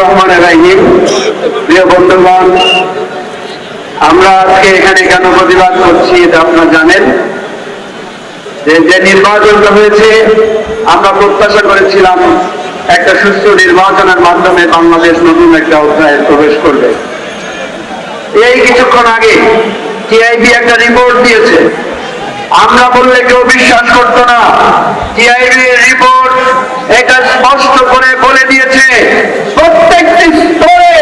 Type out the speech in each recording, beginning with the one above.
রহমান রাহিম প্রিয় বন্ধুগণ, আমরা আজকে এখানে কেন প্রতিবাদ করছি এটা আপনারা জানেন। যে যে নির্বাচনটা হয়েছে, আমরা প্রত্যাশা করেছিলাম একটা সুস্থ নির্বাচনের মাধ্যমে বাংলাদেশ নতুন একটা অধ্যায়ে প্রবেশ করবে। এই কিছুক্ষণ আগে টিআইবি একটা রিপোর্ট দিয়েছে। আমরা বললে কেউ বিশ্বাস করতো না। টিআইবি রিপোর্ট এটা স্পষ্ট করে বলে দিয়েছে প্রত্যেকটি স্তরে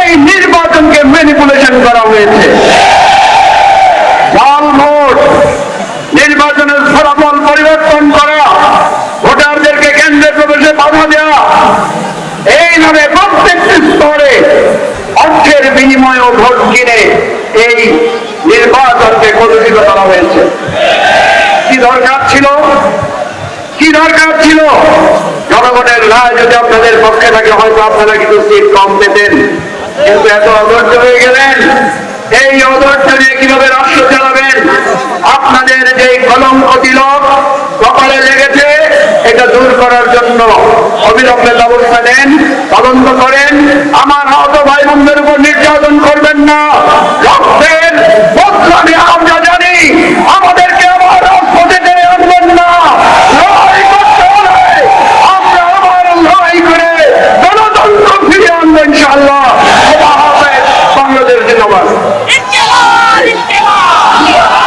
এই নির্বাচনকে ম্যানিপুলেশন করা হয়েছে জাল ভোট নির্বাচনের ফলাফল পরিবর্তন করা ভোটারদেরকে কেন্দ্রে প্রবেশে বাধা দেওয়া এইভাবে প্রত্যেকটি স্তরে বিনিময়ে ভোট কিনে এই নির্বাচনকে কলুষিত করা হয়েছে। কি দরকার ছিল? কি দরকার ছিল? জনগণের রায় যদি আপনাদের পক্ষে থাকে, হয়তো আপনারা কিছু সিট কম পেতেন। কিন্তু এত অধৈর্য হয়ে গেলেন। এই অধৈর্য নিয়ে কীভাবে রাষ্ট্র চালাবেন? আপনাদের যে কলঙ্ক তিলক কপালে লেগেছে, এটা দূর করার জন্য অবিলম্বে ব্যবস্থা নেন, তদন্ত করেন। আমার ইনশাআল্লাহ। বাংলাদেশ জিন্দাবাদ।